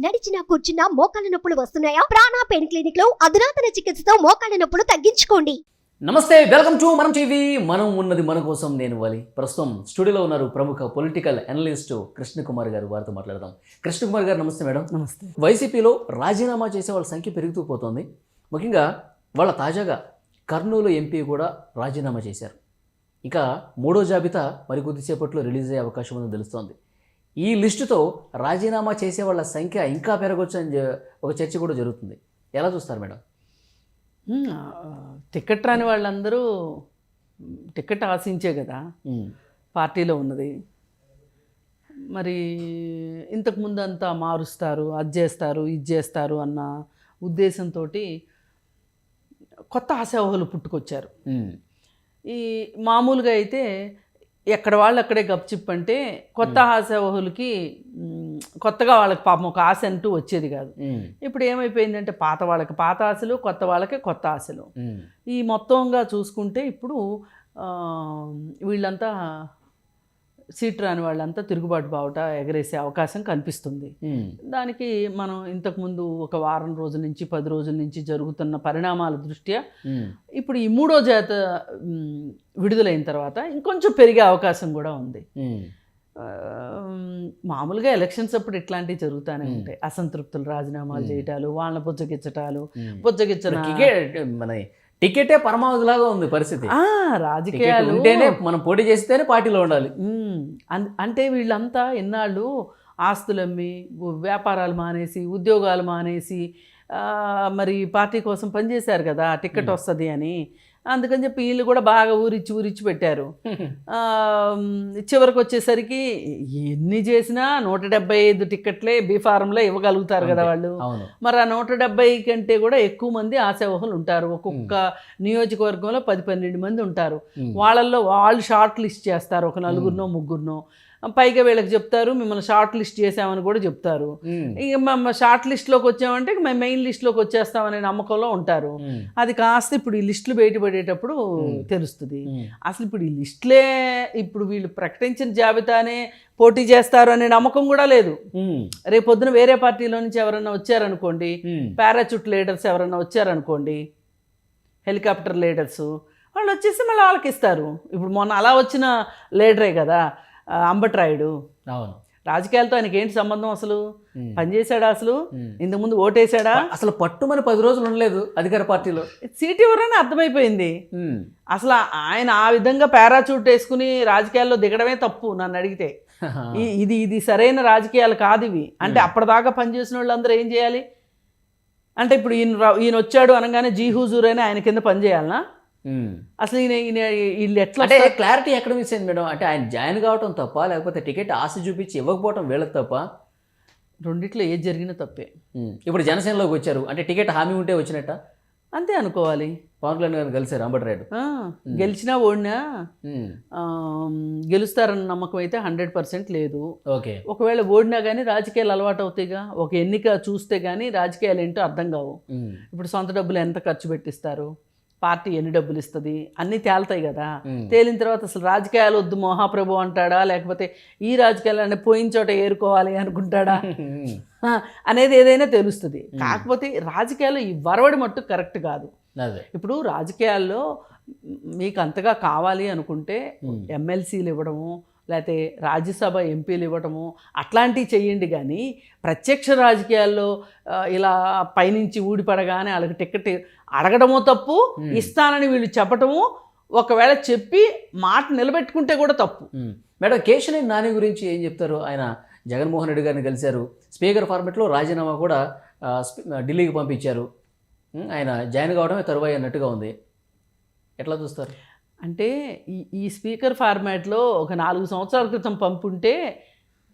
నడిచినా కూర్చున్నా మోకాళ్ళ నొప్పులు వస్తున్నాయా? ప్రాణా పెయిన్ క్లినిక్లో అధునాతన చికిత్సతో మోకాళ్ళ నొప్పులు తగ్గించుకోండి. నమస్తే వెల్కమ్ టు మనం టీవీ. మనం ఉన్నది మన కోసం నేను వాలి. ప్రస్తుతం స్టూడియోలో ఉన్నారు ప్రముఖ పొలిటికల్ అనలిస్ట్ కృష్ణకుమార్ గారు. వారితో మాట్లాడదాం. కృష్ణకుమార్ గారు నమస్తే మేడం. నమస్తే. వైసీపీలో రాజీనామా చేసే వాళ్ళ సంఖ్య పెరుగుతూ పోతోంది. ముఖ్యంగా వాళ్ళ తాజాగా కర్నూలు ఎంపీ కూడా రాజీనామా చేశారు. ఇక మూడో జాబితా మరి కొద్దిసేపట్లో రిలీజ్ అయ్యే అవకాశం ఉందని తెలుస్తోంది. ఈ లిస్టుతో రాజీనామా చేసే వాళ్ళ సంఖ్య ఇంకా పెరగొచ్చు అని ఒక చర్చ కూడా జరుగుతుంది. ఎలా చూస్తారు మేడం? టికెట్ రాని వాళ్ళందరూ టికెట్ ఆశించే కదా. పార్టీలో ఉన్నది. మరి ఇంతకుముందు అంతా మారుస్తారు అది చేస్తారు ఇది చేస్తారు అన్న ఉద్దేశంతో కొత్త ఆశావహులు పుట్టుకొచ్చారు. ఈ మామూలుగా అయితే ఎక్కడ వాళ్ళు అక్కడే గప్చిప్ అంటే కొత్త ఆశావహులకి కొత్తగా వాళ్ళకి పాపం ఒక ఆశ అంటూ వచ్చేది కాదు. ఇప్పుడు ఏమైపోయిందంటే పాత వాళ్ళకి పాత ఆశలు కొత్త వాళ్ళకి కొత్త ఆశలు. ఈ మొత్తంగా చూసుకుంటే ఇప్పుడు వీళ్ళంతా సీట్ రాని వాళ్ళంతా తిరుగుబాటు బావుట ఎగరేసే అవకాశం కనిపిస్తుంది దానికి మనం ఇంతకుముందు ఒక వారం రోజుల నుంచి పది రోజుల నుంచి జరుగుతున్న పరిణామాల దృష్ట్యా ఇప్పుడు ఈ మూడో జాత విడుదలైన తర్వాత ఇంకొంచెం పెరిగే అవకాశం కూడా ఉంది మామూలుగా ఎలక్షన్స్ అప్పుడు ఇట్లాంటివి జరుగుతూనే. ఉంటాయి అసంతృప్తులు రాజీనామాలు. చేయటాలు వాళ్ళని బుజ్జగించటాలు ఉమ్. బుజ్జగించిన టికెట్ మన టికెటే పరమావధిలాగా ఉంది పరిస్థితి. రాజకీయాలు. ఉంటేనే మనం పోటీ చేస్తేనే పార్టీలో ఉండాలి. అంటే వీళ్ళంతా ఎన్నాళ్ళు ఆస్తులు అమ్మి ఉ- వ్యాపారాలు మానేసి ఉద్యోగాలు మానేసి ఆ, మరి పార్టీ కోసం పనిచేశారు కదా టికెట్. వస్తుంది అని. అందుకని చెప్పి వీళ్ళు కూడా బాగా ఊరిచ్చి ఊరిచ్చి పెట్టారు. చివరికి వచ్చేసరికి ఎన్ని చేసినా నూట డెబ్బై ఐదు టికెట్లే బీ ఫారంలో ఇవ్వగలుగుతారు కదా. వాళ్ళు. మరి ఆ నూట డెబ్బై కంటే కూడా ఎక్కువ మంది ఆశావహులు ఉంటారు. ఒక్కొక్క నియోజకవర్గంలో పది పన్నెండు మంది ఉంటారు. వాళ్ళల్లో వాళ్ళు షార్ట్ లిస్ట్ చేస్తారు. ఒక నలుగురినో ముగ్గురునో. పైగా వీళ్ళకి చెప్తారు మిమ్మల్ని షార్ట్ లిస్ట్ చేసామని కూడా చెప్తారు. ఇక మేము షార్ట్ లిస్ట్లోకి వచ్చామంటే మేము మెయిన్ లిస్ట్లోకి వచ్చేస్తామనే నమ్మకంలో ఉంటారు. అది కాస్త ఇప్పుడు ఈ లిస్టులు బయటపడేటప్పుడు. తెలుస్తుంది. అసలు ఇప్పుడు ఈ లిస్టులే ఇప్పుడు వీళ్ళు ప్రకటించిన జాబితానే పోటీ చేస్తారు అనే నమ్మకం కూడా లేదు. రేపు పొద్దున వేరే పార్టీలో నుంచి ఎవరన్నా వచ్చారనుకోండి పారాచూట్ లీడర్స్ ఎవరన్నా వచ్చారనుకోండి హెలికాప్టర్ లీడర్స్ వాళ్ళు వచ్చేసి మళ్ళీ వాళ్ళకి ఇస్తారు ఇప్పుడు మొన్న అలా వచ్చిన లీడరే కదా అంబట్రాయుడు. అవును. రాజకీయాలతో ఆయనకి ఏంటి సంబంధం అసలు? పనిచేశాడా అసలు. ఇంతకుముందు ఓటేశాడా? అసలు పట్టుమని పది రోజులు ఉండలేదు అధికార పార్టీలో. సీట్ ఎవరని అర్థమైపోయింది. అసలు ఆయన ఆ విధంగా పారాచూట్ వేసుకుని రాజకీయాల్లో దిగడమే తప్పు నన్ను అడిగితే. ఇది ఇది సరైన రాజకీయాలు కాదు ఇవి. అంటే. అప్పటిదాకా పనిచేసిన వాళ్ళందరూ ఏం చేయాలి? అంటే ఇప్పుడు ఈయన ఈయన వచ్చాడు అనగానే జీ హుజూర్ అని ఆయన కింద పనిచేయాలనా. అసలు ఈయన ఈయన వీళ్ళు ఎట్లా అంటే? క్లారిటీ ఎక్కడ మిస్ అయింది మేడం? అంటే ఆయన జాయిన్ కావటం తప్ప? లేకపోతే టికెట్ ఆశ చూపించి ఇవ్వకపోవటం వీళ్ళకి తప్ప? రెండిట్లో ఏది జరిగినా తప్పే. ఉమ్, ఇప్పుడు జనసేనలోకి వచ్చారు. అంటే టికెట్ హామీ ఉంటే వచ్చినట్ట? అంతే అనుకోవాలి. పవన్ కళ్యాణ్ గారిని కలిసారు అంబటిరాయుడు. ఆ, గెలిచినా ఓడినా గెలుస్తారన్న నమ్మకం అయితే హండ్రెడ్ పర్సెంట్ లేదు. ఓకే. ఒకవేళ ఓడినా కానీ రాజకీయాలు అలవాటు అవుతాయిగా. ఒక ఎన్నిక చూస్తే కానీ రాజకీయాలు ఏంటో అర్థం కావు. ఇప్పుడు సొంత డబ్బులు ఎంత ఖర్చు పెట్టిస్తారు? పార్టీ ఎన్ని డబ్బులు ఇస్తుంది? అన్నీ తేలుతాయి కదా. తేలిన తర్వాత అసలు రాజకీయాలు వద్దు మహాప్రభు అంటాడా? లేకపోతే ఈ రాజకీయాలన్నీ పోయిన చోట ఏరుకోవాలి అనుకుంటాడా? అనేది ఏదైనా తెలుస్తుంది. కాకపోతే రాజకీయాలు ఈ వరవడి మట్టు కరెక్ట్ కాదు. ఇప్పుడు రాజకీయాల్లో మీకు అంతగా కావాలి అనుకుంటే ఎమ్మెల్సీలు ఇవ్వడము లేకపోతే రాజ్యసభ ఎంపీలు ఇవ్వటము అట్లాంటివి చెయ్యండి కానీ ప్రత్యక్ష రాజకీయాల్లో ఇలా పైనుంచి ఊడిపడగానే వాళ్ళకి టికెట్ అడగడమో తప్పు. ఇస్తానని వీళ్ళు చెప్పటము ఒకవేళ చెప్పి మాట నిలబెట్టుకుంటే కూడా తప్పు. మేడం కేశినేని నాని గురించి ఏం చెప్తారు? ఆయన జగన్మోహన్ రెడ్డి గారిని కలిశారు. స్పీకర్ ఫార్మెట్లో రాజీనామా కూడా ఢిల్లీకి పంపించారు. ఆయన జాయిన్ కావడమే తరువాయి అన్నట్టుగా ఉంది. ఎట్లా చూస్తారు? అంటే ఈ ఈ స్పీకర్ ఫార్మాట్లో ఒక నాలుగు సంవత్సరాల క్రితం పంపుంటే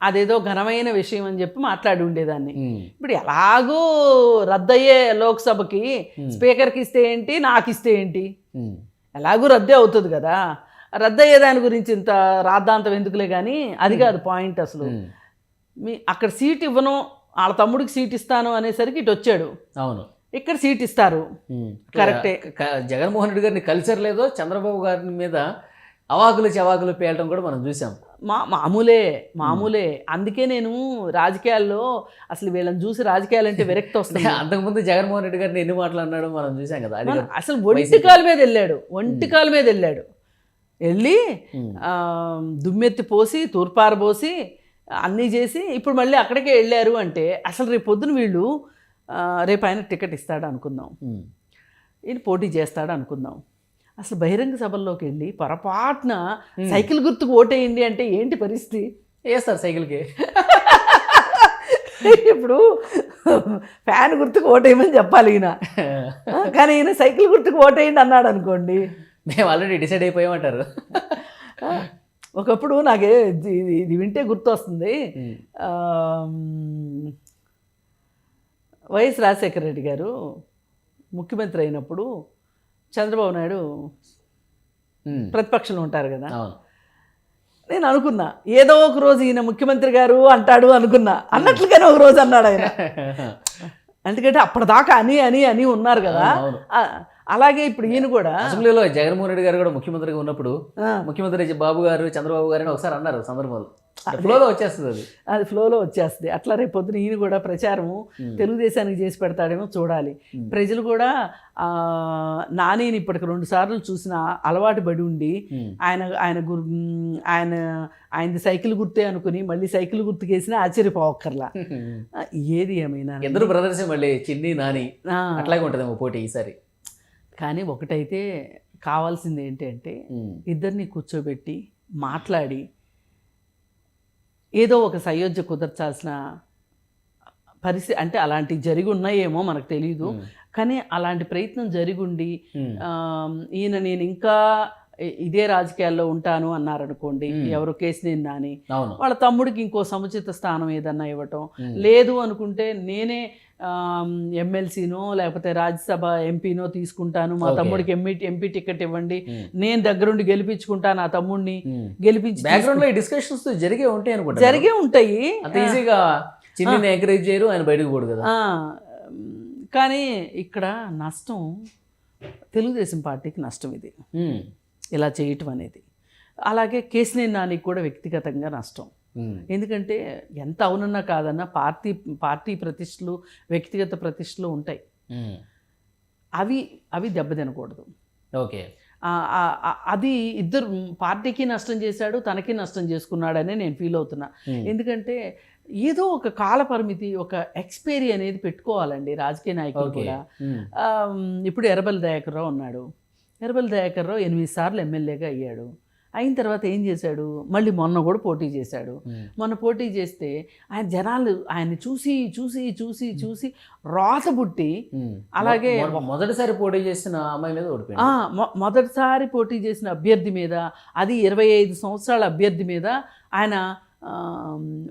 అదేదో ఘనమైన విషయం అని చెప్పి మాట్లాడి ఉండేదాన్ని. ఇప్పుడు ఎలాగో రద్దయ్యే లోక్సభకి స్పీకర్కి ఇస్తే ఏంటి నాకు ఇస్తే ఏంటి? ఎలాగూ రద్దే అవుతుంది కదా. రద్దయ్యే దాని గురించి ఇంత రాద్ధాంతం ఎందుకులే కానీ అది కాదు పాయింట్ అసలు. మీ అక్కడ సీట్ ఇవ్వను వాళ్ళ తమ్ముడికి సీట్ ఇస్తాను అనేసరికి ఇటు వచ్చాడు అవును. ఇక్కడ సీట్ ఇస్తారు. కరెక్టే. జగన్మోహన్ రెడ్డి గారిని కలిసారు లేదో చంద్రబాబు గారి మీద అవాకులు చవాకులు పేలటం కూడా మనం చూసాం. మా మామూలే మామూలే. అందుకే నేను రాజకీయాల్లో అసలు వీళ్ళని చూసి రాజకీయాలంటే విరక్తి వస్తుంది. అంతకుముందు జగన్మోహన్ రెడ్డి గారిని ఎన్ని మాటలు అన్నాడో మనం చూసాం కదా అసలు ఒంటి కాల మీద వెళ్ళాడు ఒంటి కాల మీద వెళ్ళాడు. వెళ్ళి దుమ్మెత్తి పోసి తూర్పార పోసి అన్నీ చేసి ఇప్పుడు మళ్ళీ అక్కడికే వెళ్ళారు అంటే అసలు రేపు పొద్దున వీళ్ళు రేపు ఆయన టికెట్ ఇస్తాడు అనుకుందాం. ఈయన పోటీ చేస్తాడు అనుకుందాం అసలు బహిరంగ సభల్లోకి వెళ్ళి పొరపాటున సైకిల్ గుర్తుకు ఓటేయండి అంటే ఏంటి పరిస్థితి? వేస్తారు సైకిల్కి? ఇప్పుడు ఫ్యాన్ గుర్తుకు ఓటేయమని చెప్పాలి ఈయన. కానీ ఈయన సైకిల్ గుర్తుకు ఓటేయండి అన్నాడు అనుకోండి మేము ఆల్రెడీ డిసైడ్ అయిపోయామంటారు. ఒకప్పుడు నాకే ఇది వింటే గుర్తొస్తుంది. వైఎస్ రాజశేఖర రెడ్డి గారు ముఖ్యమంత్రి అయినప్పుడు చంద్రబాబు నాయుడు. ప్రతిపక్షంలో ఉంటారు కదా. నేను అనుకున్నా ఏదో ఒక రోజు ఈయన ముఖ్యమంత్రి గారు అంటాడు అనుకున్నా. అన్నట్లుగానే ఒక రోజు అన్నాడు ఆయన. ఎందుకంటే అప్పటిదాకా అని అని అని ఉన్నారు కదా. అలాగే ఇప్పుడు ఈయన కూడా అసెంబ్లీలో జగన్మోహన్ రెడ్డి గారు కూడా ముఖ్యమంత్రిగా ఉన్నప్పుడు ముఖ్యమంత్రి బాబు గారు చంద్రబాబు గారు అని ఒకసారి అన్నారు సందర్భంలో. ఫ్లోలో వచ్చేస్తుంది అది అది ఫ్లోలో వచ్చేస్తుంది అట్లా రేపు పొద్దున ఈయన కూడా ప్రచారము. తెలుగుదేశానికి చేసి పెడతాడేమో చూడాలి. ప్రజలు కూడా నానిని ఇప్పటికి రెండు సార్లు చూసిన అలవాటు పడి ఉండి. ఆయన ఆయన గుర్ ఆయన ఆయనది సైకిల్ గుర్తే అనుకుని మళ్ళీ సైకిల్ గుర్తుకేసినా ఆశ్చర్యపోవక్కర్లా ఏది ఏమైనా ఇద్దరు బ్రదర్స్ మళ్ళీ చిన్ని నాని అట్లాగే ఉంటుందేమో పోటీ ఈసారి కానీ ఒకటైతే కావాల్సింది ఏంటి అంటే ఉమ్. ఇద్దరిని కూర్చోబెట్టి మాట్లాడి ఏదో ఒక సయోధ్య కుదర్చాల్సిన పరిస్థితి అంటే అలాంటివి జరిగి ఉన్నాయేమో మనకు తెలియదు. కానీ అలాంటి ప్రయత్నం జరిగుండి ఈయన నేను ఇంకా ఇదే రాజకీయాల్లో ఉంటాను అన్నారనుకోండి. ఎవరు కేసినేని నాని అవును వాళ్ళ తమ్ముడికి ఇంకో సముచిత స్థానం ఏదన్నా ఇవ్వటం. లేదు అనుకుంటే నేనే ఎమ్మెల్సీనో లేకపోతే రాజ్యసభ ఎంపీనో తీసుకుంటాను. మా. తమ్ముడికి ఎంపీ ఎంపీ టికెట్ ఇవ్వండి. నేను దగ్గరుండి గెలిపించుకుంటాను ఆ తమ్ముడిని. గెలిపించి బ్యాక్గ్రౌండ్లో డిస్కషన్స్ జరిగే ఉంటాయి అనుకుంటా జరిగే ఉంటాయి. అంత ఈజీగా చిన్నిని ఎంకరేజ్ చేయరు ఆయన బయటకు పోడు కదా. కానీ ఇక్కడ నష్టం తెలుగుదేశం పార్టీకి నష్టం ఇది. ఇలా చేయటం అనేది. అలాగే కేసినేని నానికి కూడా వ్యక్తిగతంగా నష్టం. ఎందుకంటే ఎంత అవునన్నా కాదన్నా పార్టీ పార్టీ ప్రతిష్టలు వ్యక్తిగత ప్రతిష్టలు ఉంటాయి. అవి అవి దెబ్బతినకూడదు. ఓకే. అది ఇద్దరు పార్టీకి నష్టం చేశాడు తనకి నష్టం చేసుకున్నాడనే నేను ఫీల్ అవుతున్నా. ఎందుకంటే ఏదో ఒక కాల పరిమితి ఒక ఎక్స్పైరీ అనేది పెట్టుకోవాలండి రాజకీయ నాయకులు కూడా. ఇప్పుడు ఎర్రబెల్లి దయాకర్ రావు ఉన్నాడు. ఎర్రబెల్లి దయాకర్ రావు ఎనిమిది సార్లు ఎమ్మెల్యేగా అయ్యాడు. అయిన తర్వాత ఏం చేశాడు? మళ్ళీ మొన్న కూడా పోటీ చేశాడు. మొన్న పోటీ చేస్తే ఆయన జనాలు ఆయన్ని చూసి చూసి చూసి చూసి రోత పుట్టి. అలాగే- మొదటిసారి పోటీ చేసిన అమ్మాయి మీద మొ- మొదటిసారి పోటీ చేసిన అభ్యర్థి మీద అది ఇరవై ఐదు సంవత్సరాల అభ్యర్థి మీద ఆయన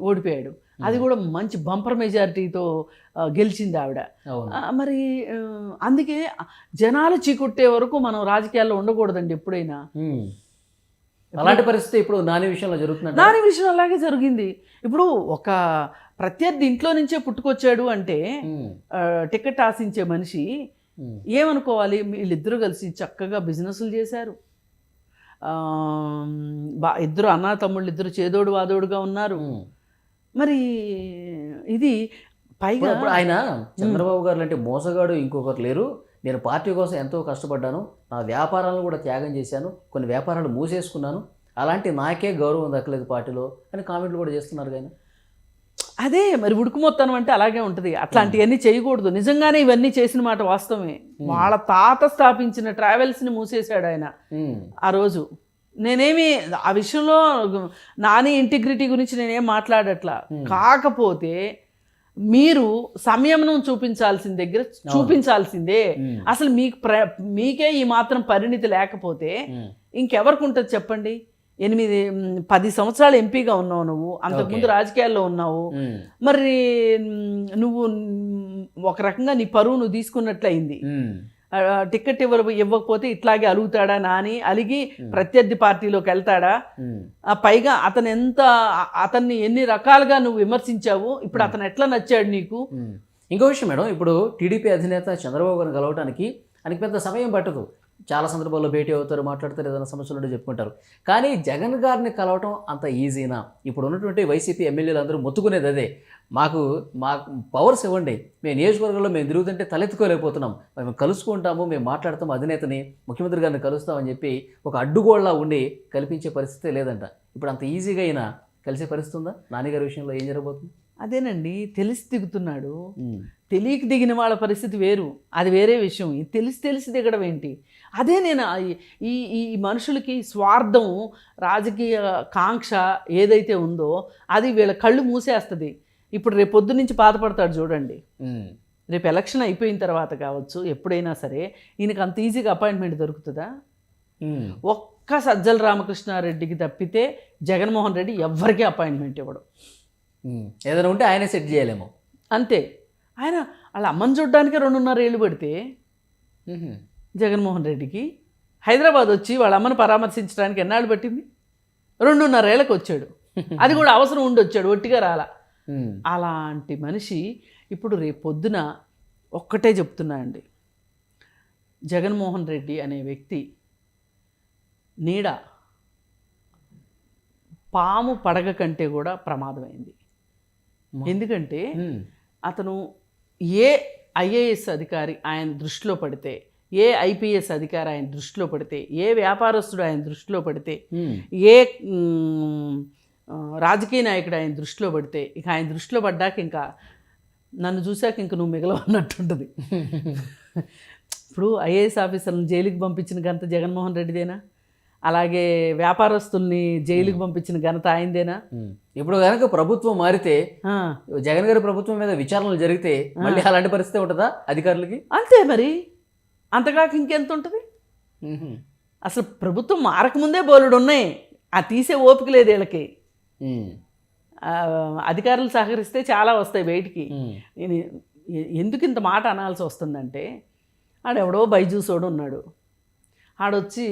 ఓడిపోయాడు. అది కూడా మంచి బంపర్ మెజారిటీతో గెలిచింది ఆవిడ. మరి అందుకే జనాలు చీకొట్టే వరకు మనం రాజకీయాల్లో ఉండకూడదండి ఎప్పుడైనా. అలాంటి పరిస్థితి ఇప్పుడు నాని విషయంలో జరుగుతుందంట దాని విషయం అలాగే జరిగింది. ఇప్పుడు ఒక ప్రత్యర్థి ఇంట్లో నుంచే పుట్టుకొచ్చాడు అంటే టికెట్ ఆశించే మనిషి. ఏమనుకోవాలి? వీళ్ళిద్దరూ కలిసి చక్కగా బిజినెస్లు చేశారు. ఆ, బా ఇద్దరు అన్నా తమ్ముళ్ళు ఇద్దరు చేదోడు వాదోడుగా ఉన్నారు. మరి ఇది పైగా ఆయన చంద్రబాబు గారు లాంటి మోసగాడు ఇంకొకరు లేరు. నేను పార్టీ కోసం ఎంతో కష్టపడ్డాను నా వ్యాపారాలను కూడా త్యాగం చేశాను కొన్ని వ్యాపారాలు మూసేసుకున్నాను అలాంటి నాకే గౌరవం దక్కలేదు పార్టీలో అని కామెంట్లు కూడా చేస్తున్నారు ఆయన అదే మరి ఉడుకుమొత్తనం అంటే అలాగే ఉంటుంది. అట్లాంటివన్నీ చేయకూడదు. నిజంగానే ఇవన్నీ చేసిన మాట వాస్తవమే. వాళ్ళ తాత స్థాపించిన ట్రావెల్స్ని మూసేశాడు ఆయన. ఆ రోజు నేనేమి ఆ విషయంలో నాని ఇంటిగ్రిటీ గురించి నేనేం మాట్లాడట్లా. కాకపోతే మీరు సంయమనం చూపించాల్సిన దగ్గర చూపించాల్సిందే. అసలు మీకు ప్ర మీకే ఈ మాత్రం పరిణితి లేకపోతే. ఇంకెవరికి ఉంటుంది చెప్పండి ఎనిమిది పది సంవత్సరాలు ఎంపీగా ఉన్నావు నువ్వు అంతకుముందు. రాజకీయాల్లో ఉన్నావు. మరి నువ్వు ఒక రకంగా నీ పరువు నువ్వు తీసుకున్నట్లయింది టికెట్ ఇవ్వ ఇవ్వకపోతే ఇట్లాగే అలుగుతాడా నాని? అలిగి ప్రత్యర్థి పార్టీలోకి వెళ్తాడా? పైగా అతను ఎంత అతన్ని ఎన్ని రకాలుగా నువ్వు విమర్శించావు ఇప్పుడు అతను ఎట్లా నచ్చాడు నీకు. ఇంకో విషయం మేడం ఇప్పుడు టీడీపీ అధినేత చంద్రబాబు గారిని కలవడానికి ఆయనకి పెద్ద సమయం పట్టదు. చాలా సందర్భాల్లో భేటీ అవుతారు మాట్లాడతారు ఏదైనా సమస్యలు ఉంటే చెప్పుకుంటారు. కానీ జగన్ గారిని కలవటం అంత ఈజీనా? ఇప్పుడు ఉన్నటువంటి వైసీపీ ఎమ్మెల్యేలు అందరూ మొత్తుకునేది అదే. మాకు మాకు పవర్స్ ఇవ్వండి. మేము నియోజకవర్గంలో మేము తిరుగుతుంటే తలెత్తుకోలేకపోతున్నాం. మేము కలుసుకుంటాము మేము మాట్లాడతాము అధినేతని ముఖ్యమంత్రి గారిని కలుస్తామని చెప్పి ఒక అడ్డుగోళ్ళ ఉండి కల్పించే పరిస్థితే లేదంట. ఇప్పుడు అంత ఈజీగా అయినా కలిసే పరిస్థితి ఉందా? నాన్నగారి విషయంలో ఏం జరగబోతుంది? అదేనండి తెలిసి దిగుతున్నాడు. తెలియక దిగిన వాళ్ళ పరిస్థితి వేరు. అది వేరే విషయం. తెలిసి తెలిసి దిగడం ఏంటి? అదే నేను ఈ ఈ మనుషులకి స్వార్థం రాజకీయ కాంక్ష ఏదైతే ఉందో అది వీళ్ళ కళ్ళు మూసేస్తుంది. ఇప్పుడు రేపు పొద్దు నుంచి బాధపడతాడు చూడండి. రేపు ఎలక్షన్ అయిపోయిన తర్వాత కావచ్చు ఎప్పుడైనా సరే ఈయనకు అంత ఈజీగా అపాయింట్మెంట్ దొరుకుతుందా? ఒక్క సజ్జల రామకృష్ణారెడ్డికి తప్పితే జగన్మోహన్ రెడ్డి ఎవ్వరికీ అపాయింట్మెంట్ ఇవ్వడు. ఏదైనా ఉంటే ఆయనే సెట్ చేయలేము. అంతే. ఆయన వాళ్ళ అమ్మని చూడడానికి రెండున్నర ఏళ్ళు పడితే జగన్మోహన్ రెడ్డికి హైదరాబాద్ వచ్చి వాళ్ళ అమ్మని పరామర్శించడానికి ఎన్నాళ్ళు పట్టింది? రెండున్నర ఏళ్ళకి వచ్చాడు అది కూడా అవసరం ఉండి వచ్చాడు ఒట్టిగా రాలా. అలాంటి మనిషి ఇప్పుడు రేపు పొద్దున ఒక్కటే చెప్తున్నా అండి. జగన్మోహన్ రెడ్డి అనే వ్యక్తి నీడ పాము పడగ కంటే కూడా ప్రమాదమైంది. ఎందుకంటే అతను ఏ ఐఏఎస్ అధికారి ఆయన దృష్టిలో పడితే ఏ ఐపీఎస్ అధికారి ఆయన దృష్టిలో పడితే ఏ వ్యాపారస్తుడు ఆయన దృష్టిలో పడితే ఏ రాజకీయ నాయకుడు ఆయన దృష్టిలో పడితే ఇక ఆయన దృష్టిలో పడ్డాక ఇంకా నన్ను చూశాక ఇంక నువ్వు మిగలవన్నట్టుంటుంది. ఇప్పుడు ఐఏఎస్ ఆఫీసర్లను జైలుకి పంపించిన ఘనత జగన్మోహన్ రెడ్డిదేనా? అలాగే వ్యాపారస్తుల్ని జైలుకి పంపించిన ఘనత ఆయనదేనా? ఇప్పుడు కనుక ప్రభుత్వం మారితే జగన్ గారి ప్రభుత్వం మీద విచారణలు జరిగితే మళ్ళీ అలాంటి పరిస్థితి ఉంటుందా అధికారులకి? అంతే మరి. అంతకాక ఇంకెంత ఉంటుంది అసలు ప్రభుత్వం మారకముందే బోలుడు ఉన్నాయి ఆ తీసే ఓపిక లేదు వీళ్ళకి. అధికారులు సహకరిస్తే చాలా వస్తాయి బయటికి. నేను ఎందుకు ఇంత మాట అనాల్సి వస్తుందంటే ఆడెవడో బైజూసోడు ఉన్నాడు. ఆడొచ్చి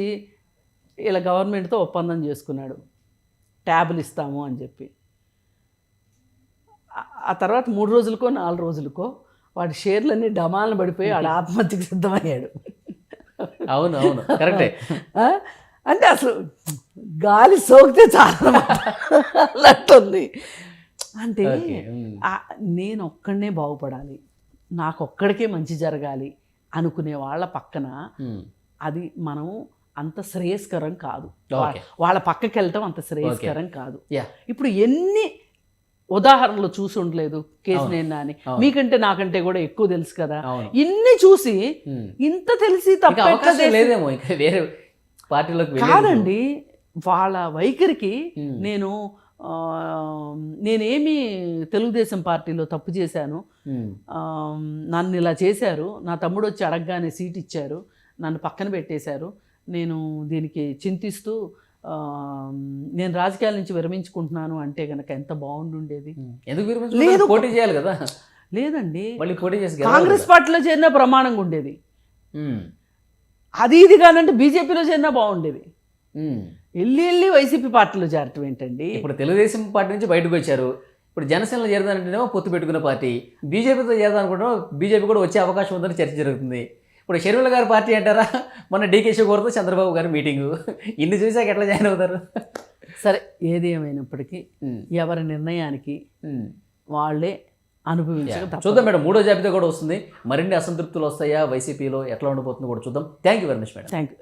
ఇలా గవర్నమెంట్తో ఒప్పందం చేసుకున్నాడు. ట్యాబులు ఇస్తాము అని చెప్పి. ఆ తర్వాత మూడు రోజులకో నాలుగు రోజులకో వాడి షేర్లన్నీ డమాలను పడిపోయి ఆడ ఆత్మహత్యకు సిద్ధమయ్యాడు. అవును అవును. కరెక్టే? అంటే అసలు గాలి సోకితే చాలా అన్నట్టుంది అంటే నేను ఒక్కడనే బాగుపడాలి. నాకు ఒక్కడికే మంచి జరగాలి అనుకునే వాళ్ళ పక్కన. అది మనం అంత శ్రేయస్కరం కాదు. వాళ్ళ పక్కకి వెళ్ళటం అంత శ్రేయస్కరం కాదు. యా. ఇప్పుడు ఎన్ని ఉదాహరణలు చూసి ఉండలేదు కేసు. నేను అని. మీకంటే నాకంటే కూడా ఎక్కువ తెలుసు కదా ఇన్ని చూసి. ఇంత తెలిసి లేదేమో ఇంకా వేరే పార్టీలోకి. కాదండి వాళ్ళ వైఖరికి. నేను నేనేమి తెలుగుదేశం పార్టీలో తప్పు చేశాను నన్ను ఇలా చేశారు నా తమ్ముడు వచ్చి అడగగానే సీట్ ఇచ్చారు నన్ను పక్కన పెట్టేశారు నేను దీనికి చింతిస్తూ నేను రాజకీయాల నుంచి విరమించుకుంటున్నాను అంటే గనక ఎంత బాగుండుండేది. ఎందుకు? లేదు. పోటీ చేయాలి కదా లేదండి మళ్ళీ పోటీ చేసి కాంగ్రెస్. పార్టీలో చేరినా ప్రమాణంగా ఉండేది. అది ఇది కానంటే బీజేపీలో చేరినా బాగుండేది. వెళ్ళి వెళ్ళి వైసీపీ పార్టీలో చేరటం ఏంటండి ఇప్పుడు తెలుగుదేశం పార్టీ నుంచి బయటకు వచ్చారు ఇప్పుడు జనసేనలో చేరదానంటేనేమో పొత్తు పెట్టుకున్న పార్టీ బీజేపీతో చేరదాం అనుకుంటాం బీజేపీ కూడా వచ్చే అవకాశం ఉందని చర్చ జరుగుతుంది ఇప్పుడు షర్మిల గారి పార్టీ అంటారా మొన్న డీకే శివకుమార్తో చంద్రబాబు గారి మీటింగు ఇన్ని చూసాక ఎట్లా జాయిన్ అవుతారు సరే ఏది ఏమైనప్పటికీ. ఎవరి నిర్ణయానికి. వాళ్ళే. తప్పదు. చూద్దాం మేడం మూడో జాబితా కూడా వస్తుంది మరిన్ని అసంతృప్తులు వస్తాయా వైసీపీలో ఎట్లా ఉండిపోతుందో కూడా చూద్దాం thank you very much madam thank you